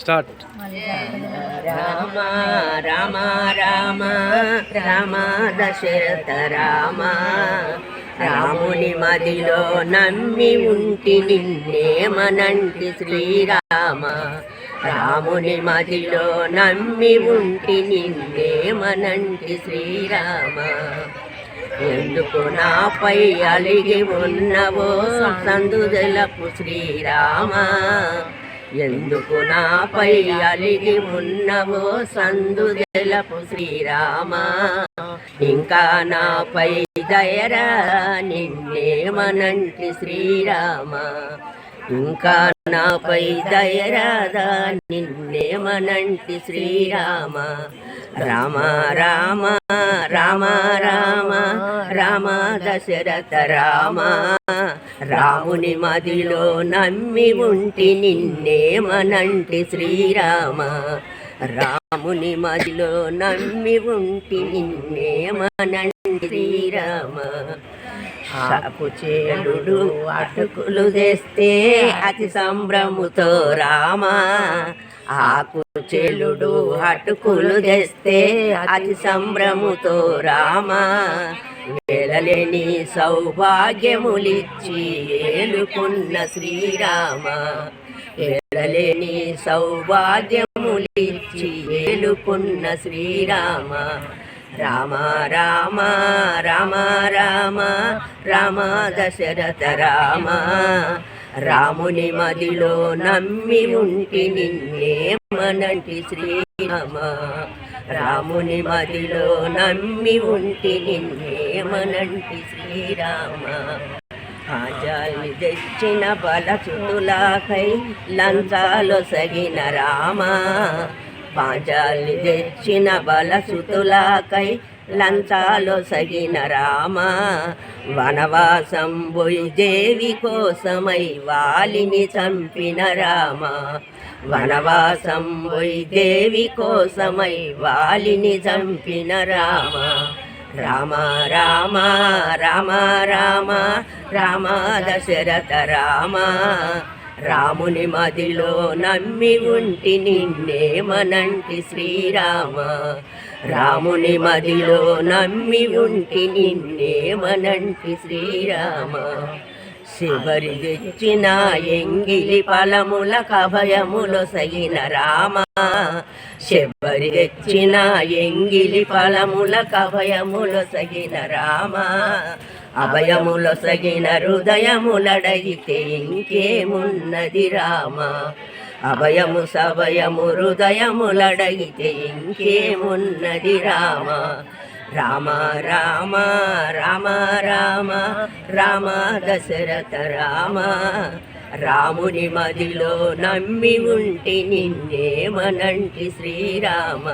Start. Rama Rama Rama Rama Dasharatha Rama. రాముని మదిలో నమ్మి ఉంటి నిన్నేమనంటి శ్రీరామ. రాముని మదిలో నమ్మి ఉంటి నిన్నేమనంటి శ్రీరామ. ఎందుకు నాపై అలిగి ఉన్నవో సందుదలపు శ్రీరామ. ఎందుకు నాపై అలిగి ఉన్నవో సందుదలపు శ్రీరామ. ఇంకా నాపై దయరా నిన్నేమనంటి శ్రీరామ. ఇంకా నాపై దయరాదా నిన్నేమనంటి శ్రీరామ. రామ రామ రామ రామ రామ దశరథ రామ. రాముని మదిలో నమ్మి ఉంటి నిన్నేమనంటి శ్రీరామ. రాముని మదిలో నమ్మి ఉంటి నిన్నేమనంటి శ్రీరామ. సాపు చేలుడు అటుకులు తెస్తే అతి సంభ్రముతో రామా. ఆకు చెలుడు అటుకులు తెస్తే అతి సంభ్రముతో రామా. వేలలేని సౌభాగ్యములిచ్చి ఏలుకున్న శ్రీరామ. వేలలేని సౌభాగ్యములిచ్చి ఏలుకున్న శ్రీరామ. రామ రామ రామ రామ రామ దశరథ రామ. రాముని మదిలో నమ్మి ఉంటి నిన్నేమనంటి శ్రీరామ. రాముని మదిలో నమ్మి ఉంటి నిన్నేమనంటి శ్రీరామ పాంచాలి తెచ్చిన బలచుతులాకై లంచాలు సగిన రామ పాంచాలి తెచ్చిన బలసుతులాకై లంచాలు సగిన రామ వనవాసం పోయి దేవి కోసమై వాలిని చంపిన రామ వనవాసం పోయి దేవి కోసమై వాలిని చంపిన రామ. రామ రామ రామ రామ రామ దశరథ రామ. రాముని మదిలో నమ్మి ఉంటి నిన్నే మనంటి శ్రీరామ. రాముని మదిలో నమ్మి ఉంటి నిన్నే మనంటి శ్రీరామ. శివరి తెచ్చిన ఎంగిలి ఫలముల కభయములు సగిన రామ. శివరి తెచ్చిన ఎంగిలి ఫలముల కభయములు సగిన రామ. అభయములు సగిన హృదయములడగితే ఇంకేమున్నది రామ. అభయము సభయము హృదయములడగితే ఇంకేమున్నది రామ. రామ రామ రామ రామ రామ దశరథ రామ. రాముని మదిలో నమ్మి ఉంటి నిన్నేమనంటి శ్రీరామ.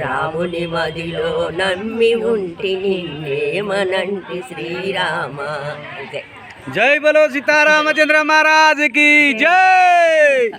రాముని మదిలో నమ్మి ఉంటి నిన్నేమనంటి శ్రీరామ. జై బలో సీతారామచంద్ర మహారాజ్కి జై!